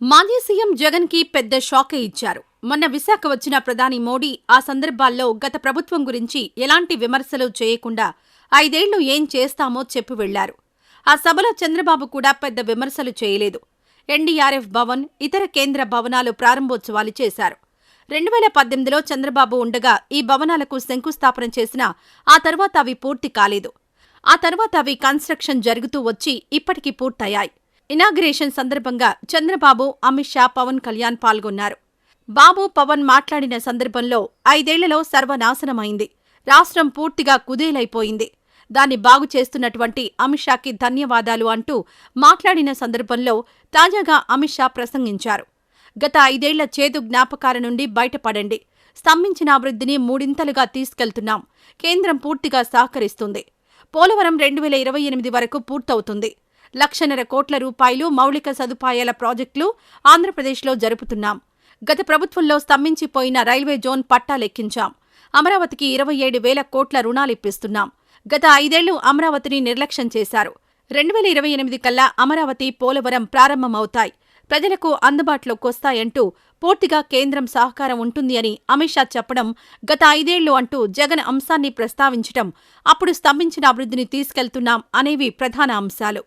మాజీ సీఎం జగన్కి పెద్ద షాకే ఇచ్చారు. మొన్న విశాఖ వచ్చిన ప్రధాని మోడీ ఆ సందర్భాల్లో గత ప్రభుత్వం గురించి ఎలాంటి విమర్శలు చేయకుండా ఐదేళ్ళు ఏం చేస్తామో చెప్పి వెళ్ళారు. ఆ సభలో చంద్రబాబు కూడా పెద్ద విమర్శలు చేయలేదు. ఎన్డీఆర్ఎఫ్ భవన్ ఇతర కేంద్ర భవనాలు ప్రారంభోత్సవాలు చేశారు. రెండు వేల పద్దెనిమిదిలో చంద్రబాబు ఉండగా ఈ భవనాలకు శంకుస్థాపన చేసినా ఆ తర్వాత అవి పూర్తి కాలేదు. ఆ తర్వాత అవి కన్స్ట్రక్షన్ జరుగుతూ వచ్చి ఇప్పటికీ పూర్తయ్యాయి. ఇనాగ్రేషన్ సందర్భంగా చంద్రబాబు అమిత్ షా పవన్ కళ్యాణ్ పాల్గొన్నారు. బాబు పవన్ మాట్లాడిన సందర్భంలో ఐదేళ్ళలో సర్వనాశనమైంది. రాష్ట్రం పూర్తిగా కుదేలైపోయింది. దాన్ని బాగు చేస్తున్నటువంటి అమిత్ షాకి ధన్యవాదాలు అంటూ మాట్లాడిన సందర్భంలో తాజాగా అమిత్ షా ప్రసంగించారు. గత ఐదేళ్ళ చేదు జ్ఞాపకాల నుండి బయటపడండి. స్తంభించిన అభివృద్ధిని మూడింతలుగా తీసుకెళ్తున్నాం. కేంద్రం పూర్తిగా సహకరిస్తుంది. పోలవరం రెండు వేల ఇరవై ఎనిమిది వరకు పూర్తవుతుంది. లక్షన్నర కోట్ల రూపాయలు మౌలిక సదుపాయాల ప్రాజెక్టులు ఆంధ్రప్రదేశ్లో జరుపుతున్నాం. గత ప్రభుత్వంలో స్తంభించిపోయిన రైల్వే జోన్ పట్టా లెక్కించాం. అమరావతికి ఇరవై ఏడు వేల కోట్ల రుణాలిప్పిస్తున్నాం గత ఐదేళ్ళు అమరావతిని నిర్లక్ష్యం చేశారు. రెండు వేల ఇరవై ఎనిమిది కల్లా అమరావతి పోలవరం ప్రారంభమవుతాయి. ప్రజలకు అందుబాటులోకొస్తాయంటూ పూర్తిగా కేంద్రం సహకారం ఉంటుంది అని అమిత్ షా చెప్పడం గత ఐదేళ్ళు అంటూ జగన్ అంశాన్ని ప్రస్తావించటం అప్పుడు స్తంభించిన అభివృద్ధిని తీసుకెళ్తున్నాం అనేవి ప్రధాన అంశాలు.